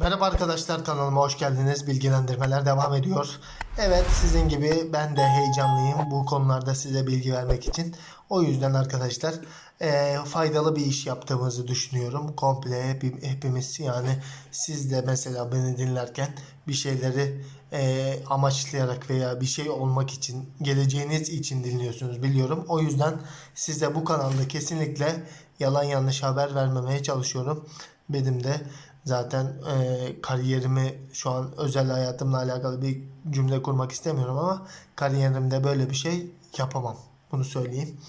Merhaba arkadaşlar kanalıma hoş geldiniz. Bilgilendirmeler devam ediyor. Evet sizin gibi ben de heyecanlıyım bu konularda size bilgi vermek için. O yüzden arkadaşlar eee, faydalı bir iş yaptığımızı düşünüyorum. Komple hep- hepimiz yani siz de mesela beni dinlerken bir şeyleri eee, amaçlayarak veya bir şey olmak için geleceğiniz için dinliyorsunuz biliyorum. O yüzden size bu kanalda kesinlikle yalan yanlış haber vermemeye çalışıyorum. Benim de Zaten e, kariyerimi şu an özel hayatımla alakalı bir cümle kurmak istemiyorum ama kariyerimde böyle bir şey yapamam. Bunu söyleyeyim.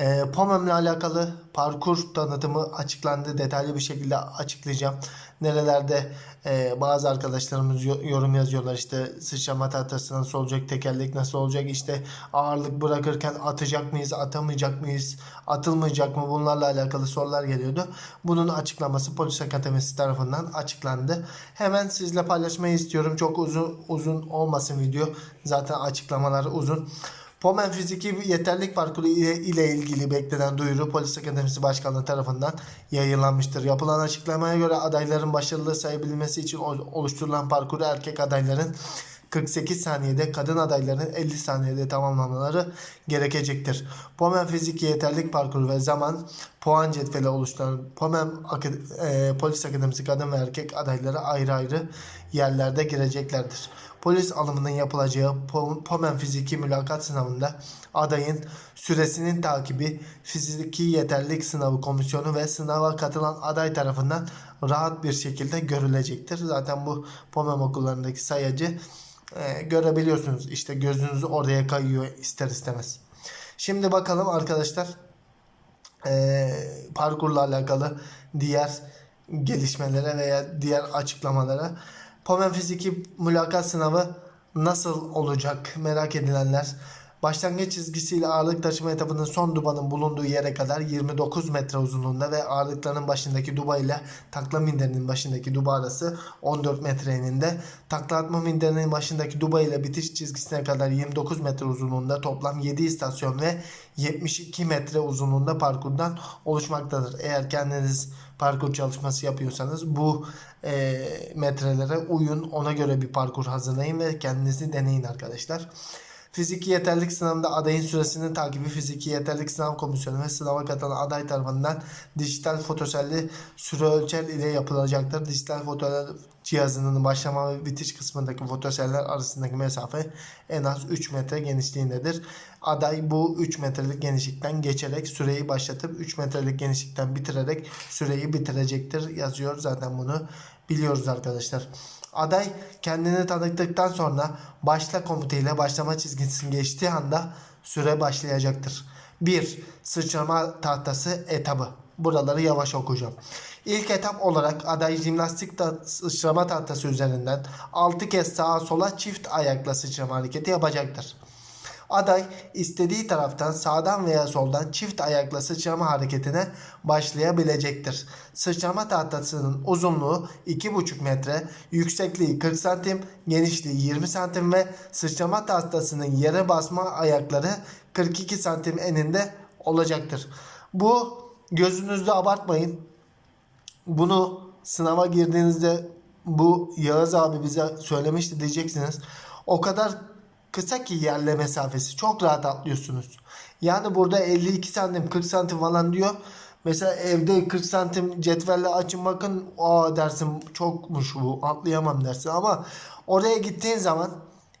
E, POMEM'le alakalı parkur tanıtımı açıklandı. Detaylı bir şekilde açıklayacağım. Nerelerde e, bazı arkadaşlarımız yo- yorum yazıyorlar işte sıçrama tahtası nasıl olacak, tekerlek nasıl olacak, işte ağırlık bırakırken atacak mıyız, atamayacak mıyız, atılmayacak mı bunlarla alakalı sorular geliyordu. Bunun açıklaması Polis Akademisi tarafından açıklandı. Hemen sizle paylaşmayı istiyorum. Çok uzun uzun olmasın video. Zaten açıklamalar uzun. Pomen Fiziki Yeterlik Parkuru ile, ile ilgili beklenen duyuru Polis Akademisi Başkanlığı tarafından yayınlanmıştır. Yapılan açıklamaya göre adayların başarılı sayabilmesi için ol- oluşturulan parkuru erkek adayların 48 saniyede, kadın adayların 50 saniyede tamamlamaları gerekecektir. Pomen Fiziki Yeterlik Parkuru ve zaman puan cetveli oluşturan Pomen e, Polis Akademisi kadın ve erkek adayları ayrı ayrı yerlerde gireceklerdir. Polis alımının yapılacağı Po- Pomen Fiziki Mülakat Sınavında adayın süresinin takibi Fiziki Yeterlilik Sınavı Komisyonu ve sınava katılan aday tarafından rahat bir şekilde görülecektir. Zaten bu Pomen okullarındaki sayacı e, görebiliyorsunuz. İşte gözünüz oraya kayıyor ister istemez. Şimdi bakalım arkadaşlar e, parkurla alakalı diğer gelişmelere veya diğer açıklamalara. Pomen Fiziki mülakat sınavı nasıl olacak merak edilenler. Başlangıç çizgisiyle ağırlık taşıma etabının son dubanın bulunduğu yere kadar 29 metre uzunluğunda ve ağırlıkların başındaki duba ile takla minderinin başındaki duba arası 14 metre eninde. Takla atma minderinin başındaki duba ile bitiş çizgisine kadar 29 metre uzunluğunda toplam 7 istasyon ve 72 metre uzunluğunda parkurdan oluşmaktadır. Eğer kendiniz parkur çalışması yapıyorsanız bu e, metrelere uyun ona göre bir parkur hazırlayın ve kendinizi deneyin arkadaşlar. Fiziki yeterlik sınavında adayın süresinin takibi Fiziki Yeterlik Sınav Komisyonu ve sınava katılan aday tarafından dijital fotoselli süre ölçer ile yapılacaktır. Dijital fotoğraf cihazının başlama ve bitiş kısmındaki fotoseller arasındaki mesafe en az 3 metre genişliğindedir. Aday bu 3 metrelik genişlikten geçerek süreyi başlatıp 3 metrelik genişlikten bitirerek süreyi bitirecektir yazıyor. Zaten bunu biliyoruz arkadaşlar. Aday kendini tanıttıktan sonra başla komutuyla başlama çizgisini geçtiği anda süre başlayacaktır. 1. Sıçrama tahtası etabı. Buraları yavaş okuyacağım. İlk etap olarak aday jimnastik ta- sıçrama tahtası üzerinden 6 kez sağa sola çift ayakla sıçrama hareketi yapacaktır. Aday istediği taraftan sağdan veya soldan çift ayakla sıçrama hareketine başlayabilecektir. Sıçrama tahtasının uzunluğu 2,5 metre, yüksekliği 40 santim, genişliği 20 santim ve sıçrama tahtasının yere basma ayakları 42 santim eninde olacaktır. Bu gözünüzde abartmayın. Bunu sınava girdiğinizde bu Yağız abi bize söylemişti diyeceksiniz. O kadar kısa ki yerle mesafesi. Çok rahat atlıyorsunuz. Yani burada 52 santim 40 santim falan diyor. Mesela evde 40 santim cetvelle açın bakın aa dersin çokmuş bu atlayamam dersin ama oraya gittiğin zaman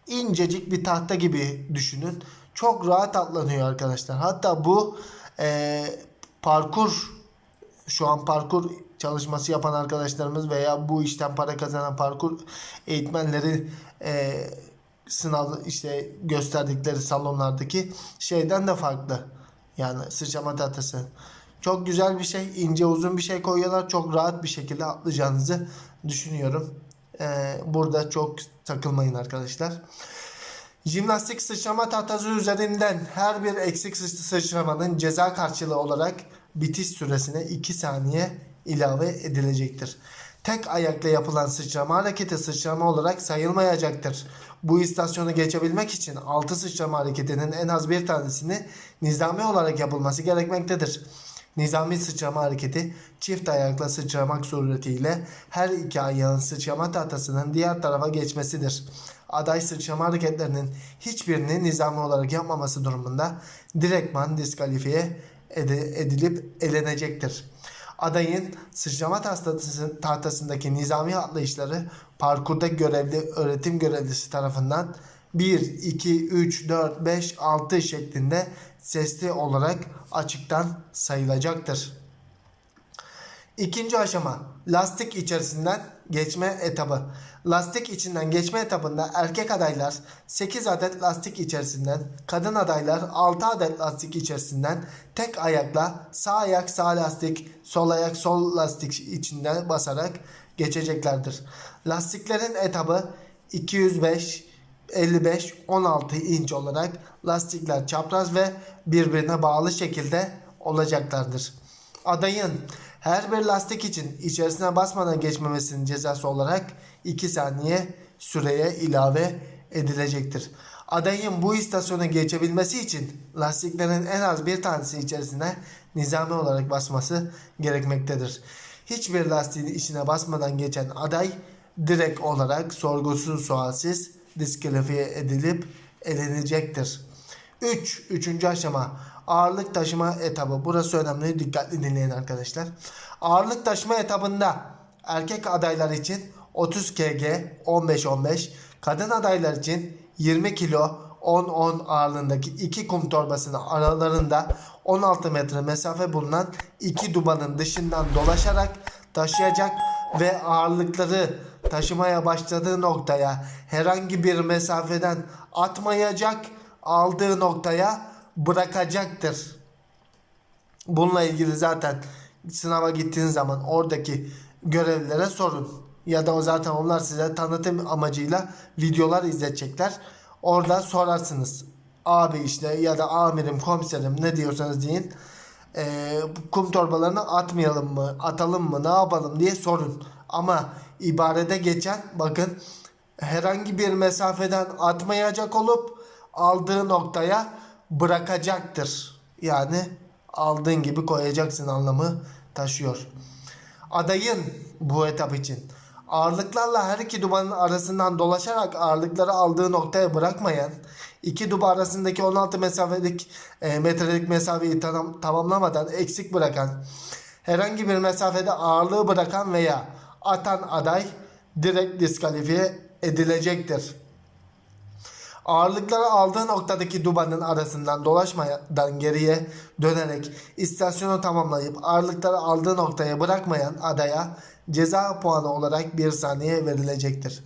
incecik bir tahta gibi düşünün. Çok rahat atlanıyor arkadaşlar. Hatta bu eee, parkur şu an parkur çalışması yapan arkadaşlarımız veya bu işten para kazanan parkur eğitmenleri e, sınav işte gösterdikleri salonlardaki şeyden de farklı. Yani sıçrama tahtası. Çok güzel bir şey, ince uzun bir şey koyuyorlar. Çok rahat bir şekilde atlayacağınızı düşünüyorum. E, burada çok takılmayın arkadaşlar. Jimnastik sıçrama tahtası üzerinden her bir eksik sı- sıçramanın ceza karşılığı olarak bitiş süresine 2 saniye ilave edilecektir. Tek ayakla yapılan sıçrama hareketi sıçrama olarak sayılmayacaktır. Bu istasyonu geçebilmek için 6 sıçrama hareketinin en az bir tanesini nizami olarak yapılması gerekmektedir. Nizami sıçrama hareketi çift ayakla sıçramak suretiyle her iki ayağın sıçrama tahtasının diğer tarafa geçmesidir. Aday sıçrama hareketlerinin hiçbirini nizami olarak yapmaması durumunda direktman diskalifiye edilip elenecektir. Adayın sıçrama tahtası, tahtasındaki nizami atlayışları parkurda görevli öğretim görevlisi tarafından 1, 2, 3, 4, 5, 6 şeklinde sesli olarak açıktan sayılacaktır. İkinci aşama lastik içerisinden geçme etabı. Lastik içinden geçme etabında erkek adaylar 8 adet lastik içerisinden, kadın adaylar 6 adet lastik içerisinden tek ayakla sağ ayak sağ lastik, sol ayak sol lastik içinden basarak geçeceklerdir. Lastiklerin etabı 205, 55, 16 inç olarak lastikler çapraz ve birbirine bağlı şekilde olacaklardır. Adayın her bir lastik için içerisine basmadan geçmemesinin cezası olarak 2 saniye süreye ilave edilecektir. Adayın bu istasyona geçebilmesi için lastiklerin en az bir tanesi içerisine nizami olarak basması gerekmektedir. Hiçbir lastiğin içine basmadan geçen aday direkt olarak sorgusuz sualsiz diskalifiye edilip elenecektir. 3. Üçüncü aşama ağırlık taşıma etabı. Burası önemli. Dikkatli dinleyin arkadaşlar. Ağırlık taşıma etabında erkek adaylar için 30 kg 15-15, kadın adaylar için 20 kilo 10-10 ağırlığındaki iki kum torbasının aralarında 16 metre mesafe bulunan iki dubanın dışından dolaşarak taşıyacak ve ağırlıkları taşımaya başladığı noktaya herhangi bir mesafeden atmayacak, aldığı noktaya bırakacaktır. Bununla ilgili zaten sınava gittiğiniz zaman oradaki görevlilere sorun. Ya da o zaten onlar size tanıtım amacıyla videolar izletecekler. Orada sorarsınız. Abi işte ya da amirim, komiserim ne diyorsanız deyin. Ee, kum torbalarını atmayalım mı, atalım mı, ne yapalım diye sorun. Ama ibarede geçen bakın herhangi bir mesafeden atmayacak olup aldığı noktaya bırakacaktır. Yani aldığın gibi koyacaksın anlamı taşıyor. Adayın bu etap için ağırlıklarla her iki dubanın arasından dolaşarak ağırlıkları aldığı noktaya bırakmayan, iki duba arasındaki 16 mesafelik e, metrelik mesafeyi tamam, tamamlamadan eksik bırakan, herhangi bir mesafede ağırlığı bırakan veya atan aday direkt diskalifiye edilecektir. Ağırlıkları aldığı noktadaki dubanın arasından dolaşmadan geriye dönerek istasyonu tamamlayıp ağırlıkları aldığı noktaya bırakmayan adaya ceza puanı olarak bir saniye verilecektir.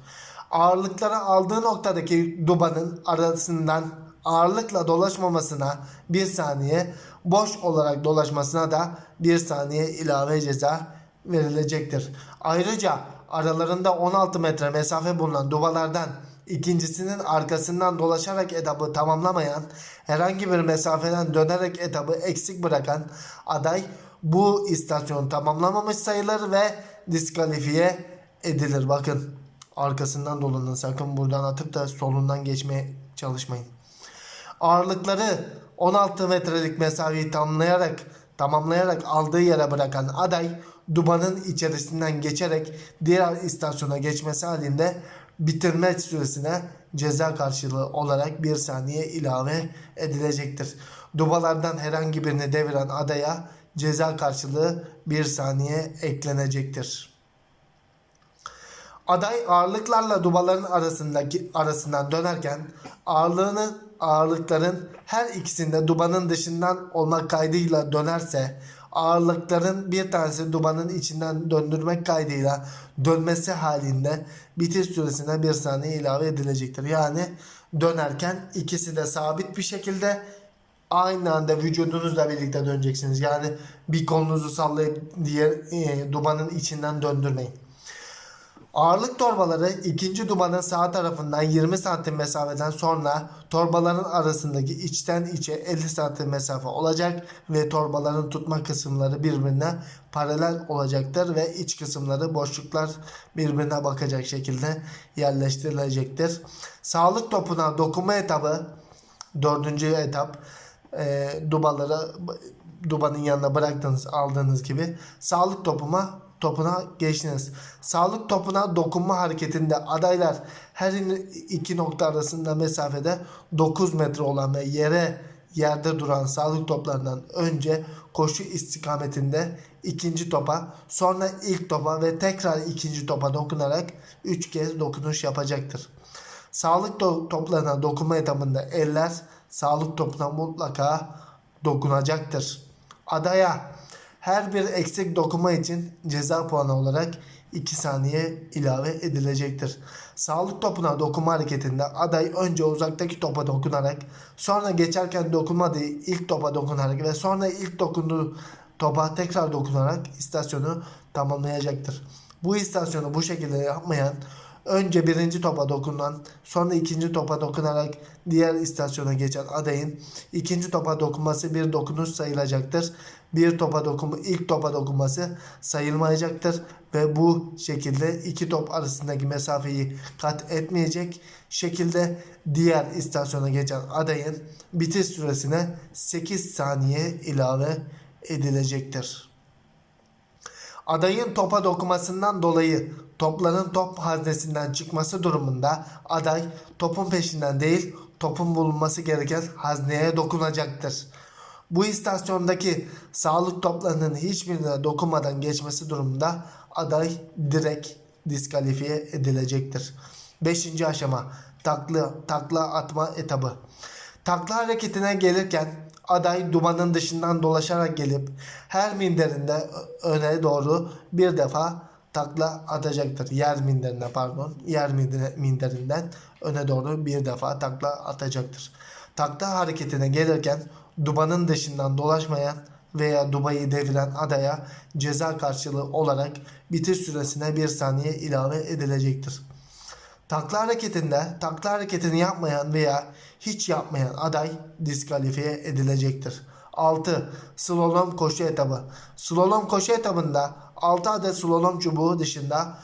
Ağırlıkları aldığı noktadaki dubanın arasından ağırlıkla dolaşmamasına bir saniye, boş olarak dolaşmasına da bir saniye ilave ceza verilecektir. Ayrıca aralarında 16 metre mesafe bulunan dubalardan ikincisinin arkasından dolaşarak etabı tamamlamayan, herhangi bir mesafeden dönerek etabı eksik bırakan aday bu istasyonu tamamlamamış sayılır ve diskalifiye edilir. Bakın arkasından dolanın sakın buradan atıp da solundan geçmeye çalışmayın. Ağırlıkları 16 metrelik mesafeyi tamamlayarak tamamlayarak aldığı yere bırakan aday dubanın içerisinden geçerek diğer istasyona geçmesi halinde bitirme süresine ceza karşılığı olarak bir saniye ilave edilecektir. Dubalardan herhangi birini deviren adaya ceza karşılığı bir saniye eklenecektir. Aday ağırlıklarla dubaların arasındaki arasından dönerken ağırlığını ağırlıkların her ikisinde dubanın dışından olmak kaydıyla dönerse ağırlıkların bir tanesi dubanın içinden döndürmek kaydıyla dönmesi halinde bitiş süresine bir saniye ilave edilecektir. Yani dönerken ikisi de sabit bir şekilde aynı anda vücudunuzla birlikte döneceksiniz. Yani bir kolunuzu sallayıp diğer e, dubanın içinden döndürmeyin. Ağırlık torbaları ikinci dubanın sağ tarafından 20 santim mesafeden sonra torbaların arasındaki içten içe 50 santim mesafe olacak ve torbaların tutma kısımları birbirine paralel olacaktır ve iç kısımları boşluklar birbirine bakacak şekilde yerleştirilecektir. Sağlık topuna dokunma etabı dördüncü etap e, dubaları dubanın yanına bıraktınız aldığınız gibi sağlık topuma topuna geçtiniz. Sağlık topuna dokunma hareketinde adaylar her iki nokta arasında mesafede 9 metre olan ve yere yerde duran sağlık toplarından önce koşu istikametinde ikinci topa sonra ilk topa ve tekrar ikinci topa dokunarak 3 kez dokunuş yapacaktır. Sağlık to- toplarına dokunma etabında eller sağlık topuna mutlaka dokunacaktır. Adaya her bir eksik dokunma için ceza puanı olarak 2 saniye ilave edilecektir. Sağlık topuna dokunma hareketinde aday önce uzaktaki topa dokunarak sonra geçerken dokunmadığı ilk topa dokunarak ve sonra ilk dokunduğu topa tekrar dokunarak istasyonu tamamlayacaktır. Bu istasyonu bu şekilde yapmayan önce birinci topa dokunan sonra ikinci topa dokunarak diğer istasyona geçen adayın ikinci topa dokunması bir dokunuş sayılacaktır. Bir topa dokunma ilk topa dokunması sayılmayacaktır ve bu şekilde iki top arasındaki mesafeyi kat etmeyecek şekilde diğer istasyona geçen adayın bitiş süresine 8 saniye ilave edilecektir. Adayın topa dokunmasından dolayı topların top haznesinden çıkması durumunda aday topun peşinden değil topun bulunması gereken hazneye dokunacaktır. Bu istasyondaki sağlık toplarının hiçbirine dokunmadan geçmesi durumunda aday direkt diskalifiye edilecektir. 5. aşama takla, takla atma etabı. Takla hareketine gelirken aday dumanın dışından dolaşarak gelip her minderinde öne doğru bir defa takla atacaktır. Yer minderine pardon. Yer minderinden öne doğru bir defa takla atacaktır. Takla hareketine gelirken dumanın dışından dolaşmayan veya dubayı deviren adaya ceza karşılığı olarak bitiş süresine bir saniye ilave edilecektir. Takla hareketinde takla hareketini yapmayan veya hiç yapmayan aday diskalifiye edilecektir. 6. Slalom koşu etabı. Slalom koşu etabında 6 adet slalom çubuğu dışında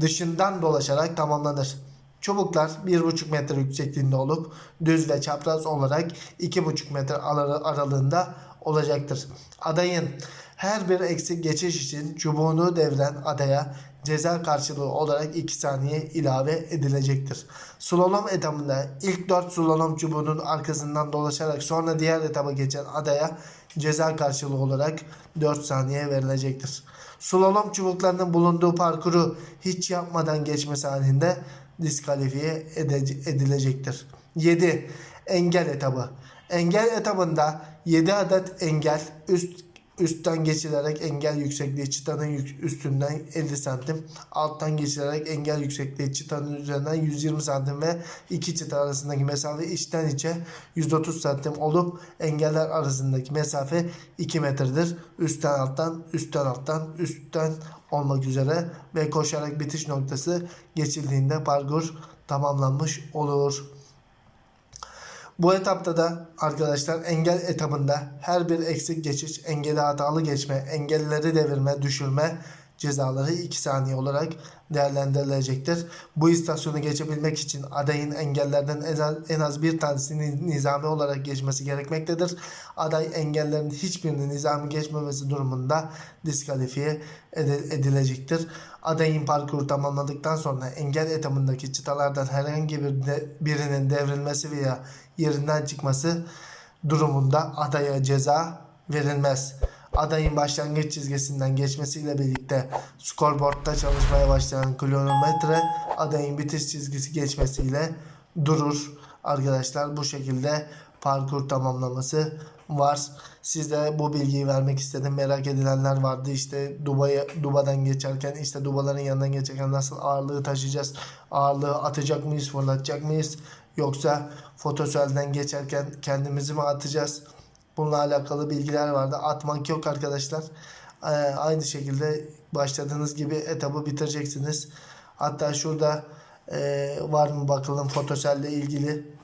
dışından dolaşarak tamamlanır. Çubuklar 1,5 metre yüksekliğinde olup düz ve çapraz olarak 2,5 metre ara- aralığında olacaktır. Adayın her bir eksik geçiş için çubuğunu deviren adaya ceza karşılığı olarak 2 saniye ilave edilecektir. Slalom etabında ilk 4 slalom çubuğunun arkasından dolaşarak sonra diğer etaba geçen adaya ceza karşılığı olarak 4 saniye verilecektir. Slalom çubuklarının bulunduğu parkuru hiç yapmadan geçmesi halinde diskalifiye edilecektir. 7. Engel etabı. Engel etabında 7 adet engel üst üstten geçilerek engel yüksekliği çıtanın üstünden 50 santim, alttan geçilerek engel yüksekliği çıtanın üzerinden 120 santim ve iki çıta arasındaki mesafe içten içe 130 santim olup engeller arasındaki mesafe 2 metredir. Üstten alttan, üstten alttan, üstten olmak üzere ve koşarak bitiş noktası geçildiğinde parkur tamamlanmış olur. Bu etapta da arkadaşlar engel etabında her bir eksik geçiş, engeli hatalı geçme, engelleri devirme, düşürme cezaları 2 saniye olarak değerlendirilecektir. Bu istasyonu geçebilmek için adayın engellerden en az, bir tanesini nizami olarak geçmesi gerekmektedir. Aday engellerin hiçbirini nizami geçmemesi durumunda diskalifiye edilecektir. Adayın parkuru tamamladıktan sonra engel etabındaki çıtalardan herhangi birinin devrilmesi veya yerinden çıkması durumunda adaya ceza verilmez. Adayın başlangıç çizgisinden geçmesiyle birlikte skorboardta çalışmaya başlayan kronometre adayın bitiş çizgisi geçmesiyle durur. Arkadaşlar bu şekilde parkur tamamlaması var. Size bu bilgiyi vermek istedim. Merak edilenler vardı. İşte Dubai'ye Duba'dan geçerken işte Dubaların yanından geçerken nasıl ağırlığı taşıyacağız? Ağırlığı atacak mıyız? Fırlatacak mıyız? Yoksa fotoselden geçerken kendimizi mi atacağız? Bununla alakalı bilgiler vardı. Atmak yok arkadaşlar. Ee, aynı şekilde başladığınız gibi etabı bitireceksiniz. Hatta şurada e, var mı bakalım fotoselle ilgili.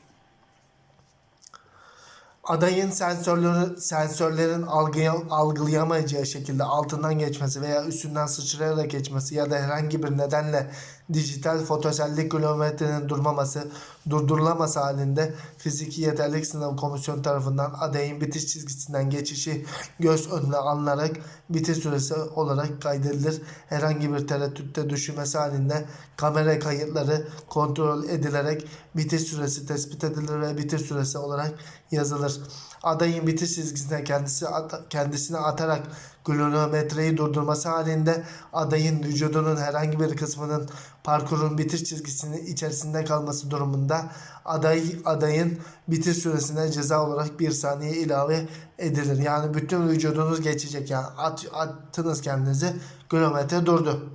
adayın sensörleri sensörlerin algıya, algılayamayacağı şekilde altından geçmesi veya üstünden sıçrayarak geçmesi ya da herhangi bir nedenle dijital fotosellik kilometrenin durmaması, durdurulaması halinde fiziki yeterlilik sınavı komisyonu tarafından adayın bitiş çizgisinden geçişi göz önüne alınarak bitiş süresi olarak kaydedilir. Herhangi bir tereddütte düşmesi halinde kamera kayıtları kontrol edilerek bitiş süresi tespit edilir ve bitiş süresi olarak yazılır. Adayın bitiş çizgisine kendisi at- kendisine atarak kilometreyi durdurması halinde adayın vücudunun herhangi bir kısmının parkurun bitiş çizgisinin içerisinde kalması durumunda aday adayın bitiş süresine ceza olarak bir saniye ilave edilir. Yani bütün vücudunuz geçecek yani at, attınız kendinizi kilometre durdu.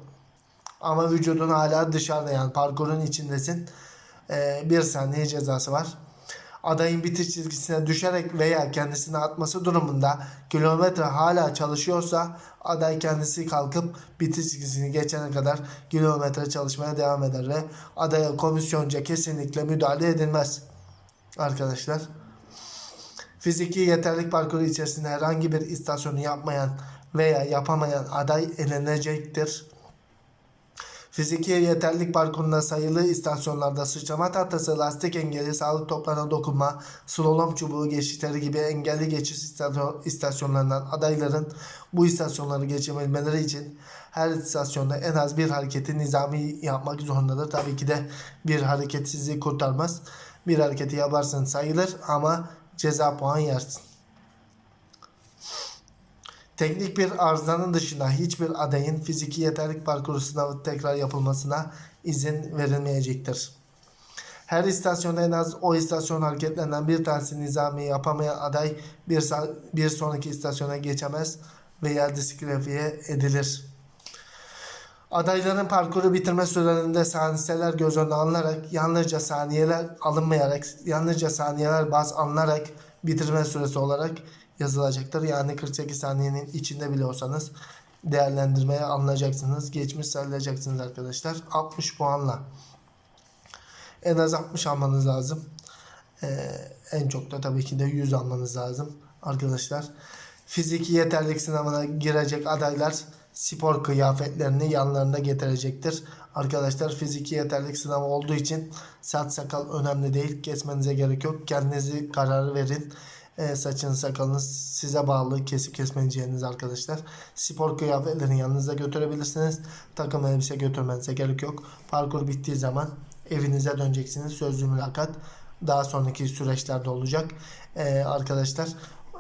Ama vücudun hala dışarıda yani parkurun içindesin. Ee, bir saniye cezası var. Adayın bitiş çizgisine düşerek veya kendisini atması durumunda kilometre hala çalışıyorsa aday kendisi kalkıp bitiş çizgisini geçene kadar kilometre çalışmaya devam eder ve adaya komisyonca kesinlikle müdahale edilmez. Arkadaşlar. Fiziki yeterlik parkuru içerisinde herhangi bir istasyonu yapmayan veya yapamayan aday elenecektir. Fiziki yeterlik parkurunda sayılı istasyonlarda sıçrama tahtası, lastik engeli, sağlık toplarına dokunma, slalom çubuğu geçişleri gibi engelli geçiş istasyon- istasyonlarından adayların bu istasyonları geçebilmeleri için her istasyonda en az bir hareketi nizami yapmak zorundadır. Tabii ki de bir hareket sizi kurtarmaz. Bir hareketi yaparsın sayılır ama ceza puan yersin. Teknik bir arızanın dışında hiçbir adayın fiziki yeterlik parkuru sınavı tekrar yapılmasına izin verilmeyecektir. Her istasyonda en az o istasyon hareketlerinden bir tanesi nizami yapamayan aday bir, bir sonraki istasyona geçemez veya diskalifiye edilir. Adayların parkuru bitirme sürelerinde saniyeler göz önüne alınarak yalnızca saniyeler alınmayarak yalnızca saniyeler baz alınarak bitirme süresi olarak yazılacaktır. Yani 48 saniyenin içinde bile olsanız değerlendirmeye alınacaksınız. Geçmiş sayılacaksınız arkadaşlar. 60 puanla. En az 60 almanız lazım. Ee, en çok da tabii ki de 100 almanız lazım arkadaşlar. Fiziki yeterlilik sınavına girecek adaylar spor kıyafetlerini yanlarında getirecektir. Arkadaşlar fiziki yeterlilik sınavı olduğu için saç sakal önemli değil. Kesmenize gerek yok. Kendinizi kararı verin. Ee, saçınız sakalınız size bağlı kesip kesmeyeceğiniz arkadaşlar. Spor kıyafetlerini yanınıza götürebilirsiniz. Takım elbise götürmenize gerek yok. Parkur bittiği zaman evinize döneceksiniz. Sözlü mülakat daha sonraki süreçlerde olacak. Ee, arkadaşlar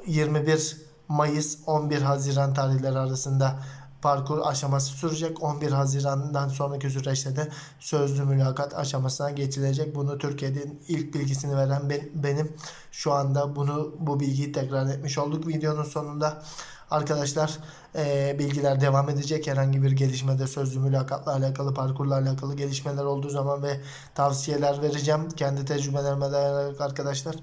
21 Mayıs 11 Haziran tarihleri arasında parkur aşaması sürecek. 11 Haziran'dan sonraki süreçte de sözlü mülakat aşamasına geçilecek. Bunu Türkiye'nin ilk bilgisini veren ben- benim. Şu anda bunu bu bilgiyi tekrar etmiş olduk videonun sonunda. Arkadaşlar eee, bilgiler devam edecek. Herhangi bir gelişmede sözlü mülakatla alakalı, parkurla alakalı gelişmeler olduğu zaman ve tavsiyeler vereceğim. Kendi tecrübelerime dayanarak arkadaşlar.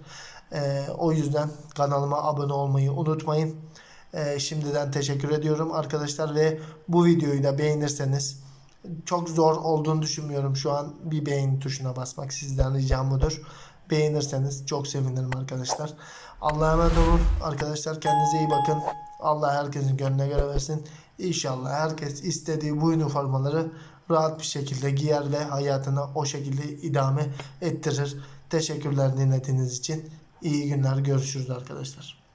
Eee, o yüzden kanalıma abone olmayı unutmayın. Eee, şimdiden teşekkür ediyorum arkadaşlar ve bu videoyu da beğenirseniz çok zor olduğunu düşünmüyorum şu an bir beğen tuşuna basmak sizden ricam budur. Beğenirseniz çok sevinirim arkadaşlar. Allah'a emanet olun arkadaşlar kendinize iyi bakın. Allah herkesin gönlüne göre versin. İnşallah herkes istediği bu üniformaları rahat bir şekilde giyer ve hayatına o şekilde idame ettirir. Teşekkürler dinlediğiniz için. İyi günler görüşürüz arkadaşlar.